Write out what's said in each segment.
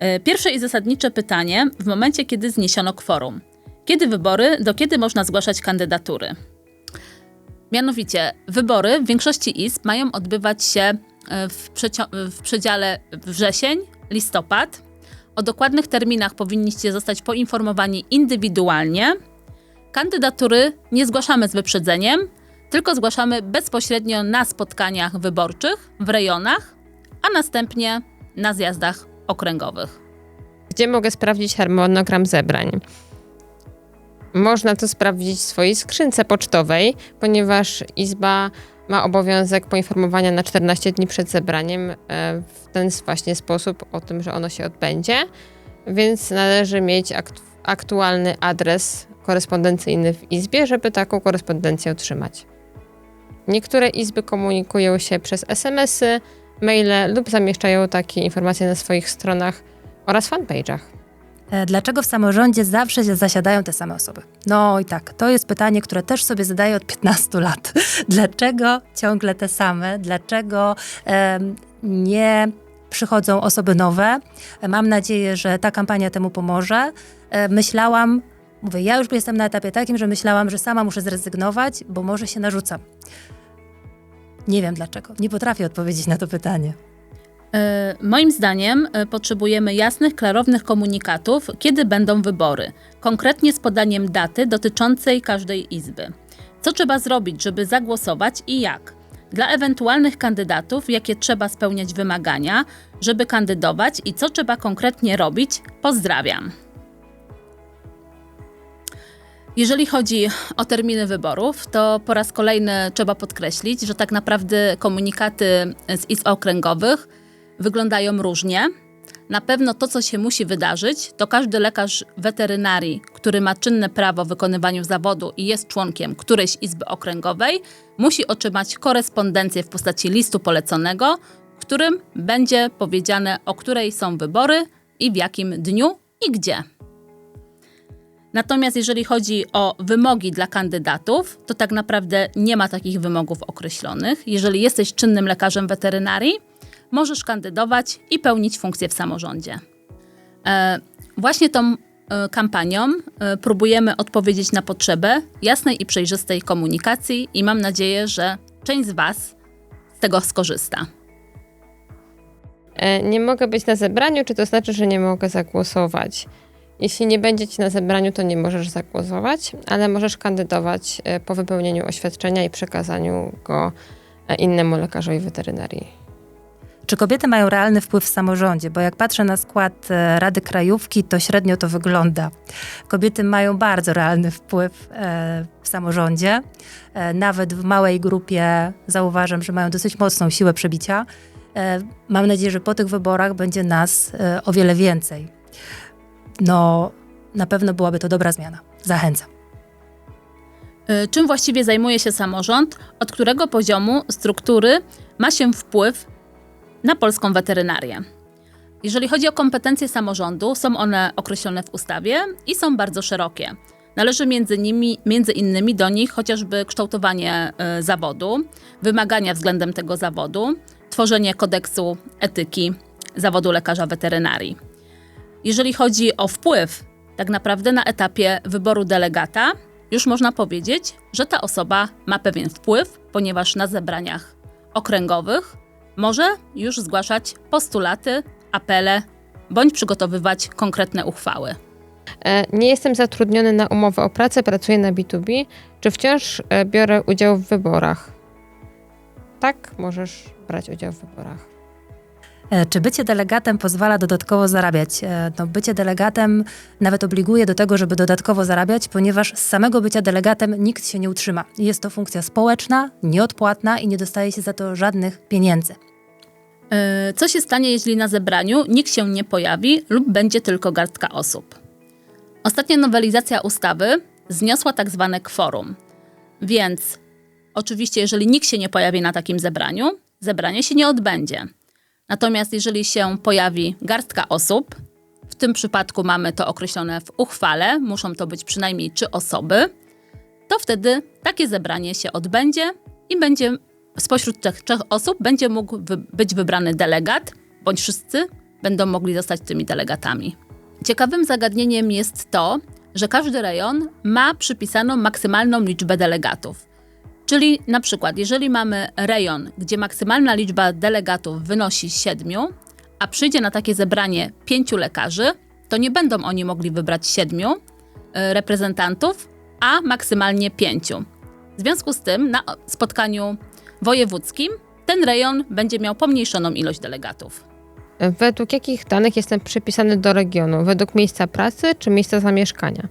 E, Pierwsze i zasadnicze pytanie w momencie, kiedy zniesiono kworum. Kiedy wybory, do kiedy można zgłaszać kandydatury? Mianowicie, wybory w większości izb mają odbywać się e, w, w przedziale wrzesień, listopad. O dokładnych terminach powinniście zostać poinformowani indywidualnie. Kandydatury nie zgłaszamy z wyprzedzeniem, tylko zgłaszamy bezpośrednio na spotkaniach wyborczych w rejonach, a następnie na zjazdach okręgowych. Gdzie mogę sprawdzić harmonogram zebrań? Można to sprawdzić w swojej skrzynce pocztowej, ponieważ Izba ma obowiązek poinformowania na 14 dni przed zebraniem e, w ten właśnie sposób o tym, że ono się odbędzie, więc należy mieć akt- aktualny adres korespondencyjny w Izbie, żeby taką korespondencję otrzymać. Niektóre izby komunikują się przez SMS-y, maile lub zamieszczają takie informacje na swoich stronach oraz fanpage'ach. E, Dlaczego w samorządzie zawsze zasiadają te same osoby? No i tak, to jest pytanie, które też sobie zadaję od 15 lat. Dlaczego ciągle te same? Dlaczego em, nie przychodzą osoby nowe? Mam nadzieję, że ta kampania temu pomoże. E, Myślałam, mówię, ja już jestem na etapie takim, że myślałam, że sama muszę zrezygnować, bo może się narzucam. Nie wiem dlaczego. Nie potrafię odpowiedzieć na to pytanie. E, Moim zdaniem e, potrzebujemy jasnych, klarownych komunikatów, kiedy będą wybory, konkretnie z podaniem daty dotyczącej każdej izby. Co trzeba zrobić, żeby zagłosować i jak? Dla ewentualnych kandydatów, jakie trzeba spełniać wymagania, żeby kandydować i co trzeba konkretnie robić? Pozdrawiam. Jeżeli chodzi o terminy wyborów, to po raz kolejny trzeba podkreślić, że tak naprawdę komunikaty z izb okręgowych wyglądają różnie. Na pewno to, co się musi wydarzyć, to każdy lekarz weterynarii, który ma czynne prawo w wykonywaniu zawodu i jest członkiem którejś izby okręgowej, musi otrzymać korespondencję w postaci listu poleconego, w którym będzie powiedziane, o której są wybory i w jakim dniu i gdzie. Natomiast jeżeli chodzi o wymogi dla kandydatów, to tak naprawdę nie ma takich wymogów określonych. Jeżeli jesteś czynnym lekarzem weterynarii, możesz kandydować i pełnić funkcję w samorządzie. E, właśnie tą e, kampanią e, próbujemy odpowiedzieć na potrzebę jasnej i przejrzystej komunikacji i mam nadzieję, że część z Was z tego skorzysta. E, Nie mogę być na zebraniu, czy to znaczy, że nie mogę zagłosować? Jeśli nie będzie ci na zebraniu, to nie możesz zagłosować, ale możesz kandydować e, po wypełnieniu oświadczenia i przekazaniu go e, innemu lekarzowi weterynarii. Czy kobiety mają realny wpływ w samorządzie? Bo jak patrzę na skład e, Rady Krajówki, to średnio to wygląda. Kobiety mają bardzo realny wpływ w samorządzie. Nawet w małej grupie zauważam, że mają dosyć mocną siłę przebicia. Mam nadzieję, że po tych wyborach będzie nas o wiele więcej. No, na pewno byłaby to dobra zmiana. Zachęcam. Y, Czym właściwie zajmuje się samorząd? Od którego poziomu struktury ma się wpływ na polską weterynarię? Jeżeli chodzi o kompetencje samorządu, są one określone w ustawie i są bardzo szerokie. Należy między, nimi, między innymi do nich chociażby kształtowanie y, zawodu, wymagania względem tego zawodu, tworzenie kodeksu etyki zawodu lekarza weterynarii. Jeżeli chodzi o wpływ, tak naprawdę na etapie wyboru delegata, już można powiedzieć, że ta osoba ma pewien wpływ, ponieważ na zebraniach okręgowych może już zgłaszać postulaty, apele bądź przygotowywać konkretne uchwały. E, Nie jestem zatrudniony na umowę o pracę, pracuję na B2B. Czy wciąż e, biorę udział w wyborach? Tak, możesz brać udział w wyborach. E, Czy bycie delegatem pozwala dodatkowo zarabiać? E, No, bycie delegatem nawet obliguje do tego, żeby dodatkowo zarabiać, ponieważ z samego bycia delegatem nikt się nie utrzyma. Jest to funkcja społeczna, nieodpłatna i nie dostaje się za to żadnych pieniędzy. Yy, Co się stanie, jeśli na zebraniu nikt się nie pojawi lub będzie tylko garstka osób? Ostatnia nowelizacja ustawy zniosła tak zwane kworum. Więc oczywiście, jeżeli nikt się nie pojawi na takim zebraniu, zebranie się nie odbędzie. Natomiast jeżeli się pojawi garstka osób, w tym przypadku mamy to określone w uchwale, muszą to być przynajmniej trzy osoby, to wtedy takie zebranie się odbędzie i będzie spośród tych trzech osób będzie mógł wy- być wybrany delegat, bądź wszyscy będą mogli zostać tymi delegatami. Ciekawym zagadnieniem jest to, że każdy rejon ma przypisaną maksymalną liczbę delegatów. Czyli na przykład, jeżeli mamy rejon, gdzie maksymalna liczba delegatów wynosi 7, a przyjdzie na takie zebranie pięciu lekarzy, to nie będą oni mogli wybrać siedmiu e, reprezentantów, a maksymalnie pięciu. W związku z tym na spotkaniu wojewódzkim ten rejon będzie miał pomniejszoną ilość delegatów. Według jakich danych jestem przypisany do regionu? Według miejsca pracy czy miejsca zamieszkania?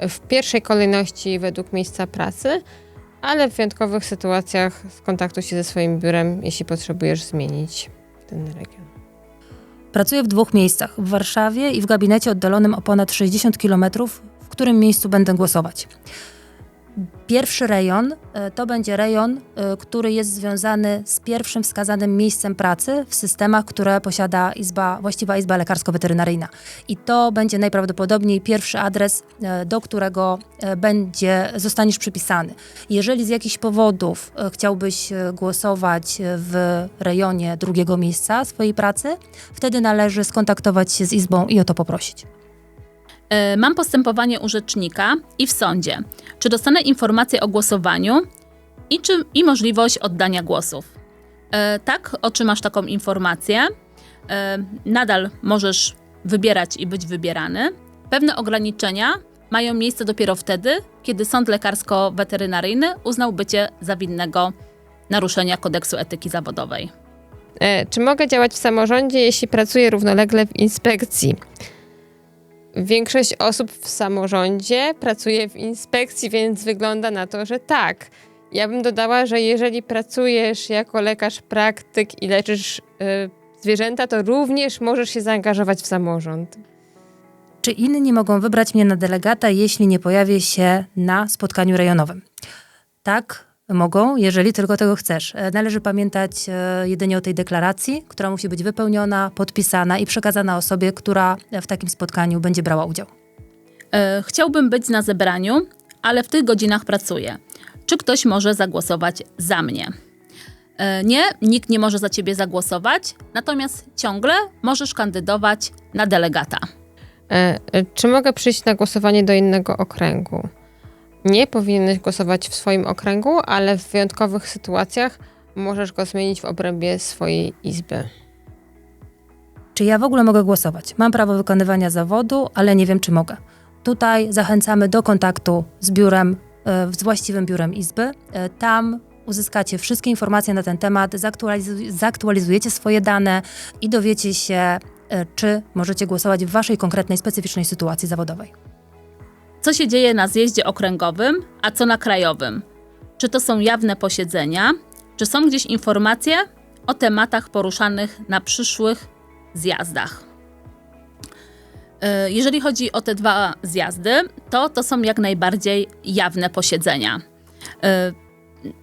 W pierwszej kolejności według miejsca pracy, ale w wyjątkowych sytuacjach skontaktuj się ze swoim biurem, jeśli potrzebujesz zmienić ten region. Pracuję w dwóch miejscach, w Warszawie i w gabinecie oddalonym o ponad 60 km, w którym miejscu będę głosować. Pierwszy rejon e, to będzie rejon, e, który jest związany z pierwszym wskazanym miejscem pracy w systemach, które posiada izba, właściwa Izba Lekarsko-Weterynaryjna. I to będzie najprawdopodobniej pierwszy adres, e, do którego będzie, zostaniesz przypisany. Jeżeli z jakichś powodów chciałbyś głosować w rejonie drugiego miejsca swojej pracy, wtedy należy skontaktować się z Izbą i o to poprosić. E, Mam postępowanie u rzecznika i w sądzie. Czy dostanę informację o głosowaniu i, czy, i możliwość oddania głosów? E, tak, otrzymasz taką informację. E, nadal możesz wybierać i być wybierany. Pewne ograniczenia mają miejsce dopiero wtedy, kiedy sąd lekarsko-weterynaryjny uznał bycie za winnego naruszenia kodeksu etyki zawodowej. Czy mogę działać w samorządzie, jeśli pracuję równolegle w inspekcji? Większość osób w samorządzie pracuje w inspekcji, więc wygląda na to, że tak. Ja bym dodała, że jeżeli pracujesz jako lekarz praktyk i leczysz y, zwierzęta, to również możesz się zaangażować w samorząd. Czy inni mogą wybrać mnie na delegata, jeśli nie pojawię się na spotkaniu rejonowym? Tak, mogą, jeżeli tylko tego chcesz. E, Należy pamiętać e, jedynie o tej deklaracji, która musi być wypełniona, podpisana i przekazana osobie, która w takim spotkaniu będzie brała udział. E, Chciałbym być na zebraniu, ale w tych godzinach pracuję. Czy ktoś może zagłosować za mnie? Nie, nikt nie może za ciebie zagłosować, natomiast ciągle możesz kandydować na delegata. Czy mogę przyjść na głosowanie do innego okręgu? Nie powinieneś głosować w swoim okręgu, ale w wyjątkowych sytuacjach możesz go zmienić w obrębie swojej izby. Czy ja w ogóle mogę głosować? Mam prawo wykonywania zawodu, ale nie wiem, czy mogę. Tutaj zachęcamy do kontaktu z biurem, e, z właściwym biurem Izby. E, Tam uzyskacie wszystkie informacje na ten temat, zaktualizu- zaktualizujecie swoje dane i dowiecie się, e, czy możecie głosować w waszej konkretnej, specyficznej sytuacji zawodowej. Co się dzieje na zjeździe okręgowym, a co na krajowym? Czy to są jawne posiedzenia? Czy są gdzieś informacje o tematach poruszanych na przyszłych zjazdach? E, Jeżeli chodzi o te dwa zjazdy, to to są jak najbardziej jawne posiedzenia. E,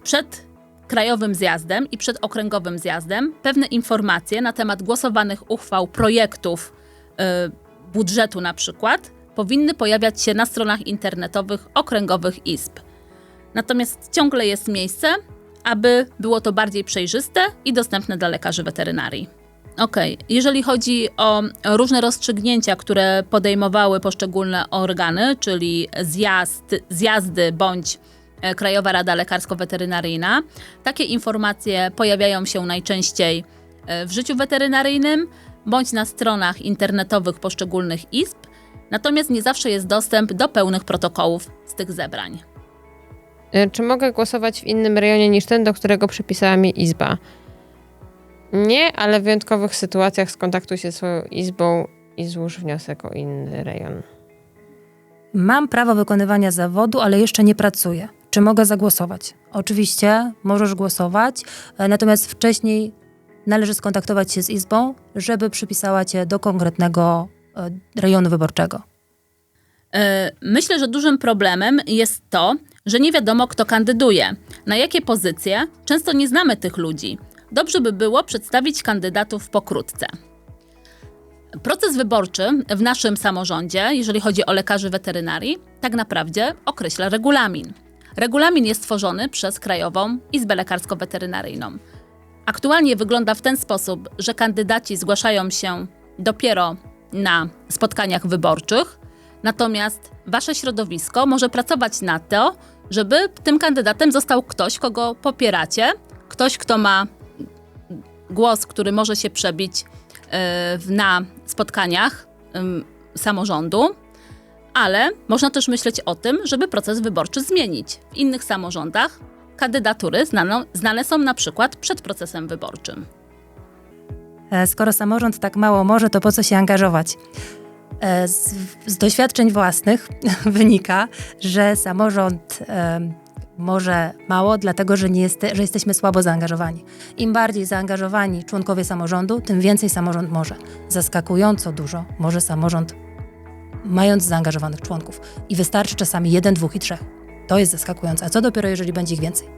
Przed krajowym zjazdem i przed okręgowym zjazdem pewne informacje na temat głosowanych uchwał, projektów, e, budżetu na przykład, powinny pojawiać się na stronach internetowych okręgowych izb. Natomiast ciągle jest miejsce, aby było to bardziej przejrzyste i dostępne dla lekarzy weterynarii. Okej, jeżeli chodzi o różne rozstrzygnięcia, które podejmowały poszczególne organy, czyli zjazd, zjazdy bądź e, Krajowa Rada Lekarsko-Weterynaryjna, takie informacje pojawiają się najczęściej e, w życiu weterynaryjnym bądź na stronach internetowych poszczególnych izb, natomiast nie zawsze jest dostęp do pełnych protokołów z tych zebrań. E, Czy mogę głosować w innym rejonie niż ten, do którego przypisała mi izba? Nie, ale w wyjątkowych sytuacjach skontaktuj się z swoją izbą i złóż wniosek o inny rejon. Mam prawo wykonywania zawodu, ale jeszcze nie pracuję. Czy mogę zagłosować? Oczywiście możesz głosować, e, natomiast wcześniej należy skontaktować się z Izbą, żeby przypisała cię do konkretnego rejonu wyborczego. E, Myślę, że dużym problemem jest to, że nie wiadomo, kto kandyduje, na jakie pozycje, często nie znamy tych ludzi. Dobrze by było przedstawić kandydatów pokrótce. Proces wyborczy w naszym samorządzie, jeżeli chodzi o lekarzy weterynarii, tak naprawdę określa regulamin. Regulamin jest tworzony przez Krajową Izbę Lekarsko-Weterynaryjną. Aktualnie wygląda w ten sposób, że kandydaci zgłaszają się dopiero na spotkaniach wyborczych, natomiast wasze środowisko może pracować na to, żeby tym kandydatem został ktoś, kogo popieracie, ktoś, kto ma głos, który może się przebić e, na spotkaniach samorządu, ale można też myśleć o tym, żeby proces wyborczy zmienić. W innych samorządach kandydatury znano, znane są na przykład przed procesem wyborczym. E, Skoro samorząd tak mało może, to po co się angażować? E, Z, z doświadczeń własnych wynika, że samorząd em, może mało, dlatego że, nie jeste, że jesteśmy słabo zaangażowani. Im bardziej zaangażowani członkowie samorządu, tym więcej samorząd może. Zaskakująco dużo może samorząd, mając zaangażowanych członków. I wystarczy czasami jeden, dwóch i trzech. To jest zaskakujące. A co dopiero, jeżeli będzie ich więcej?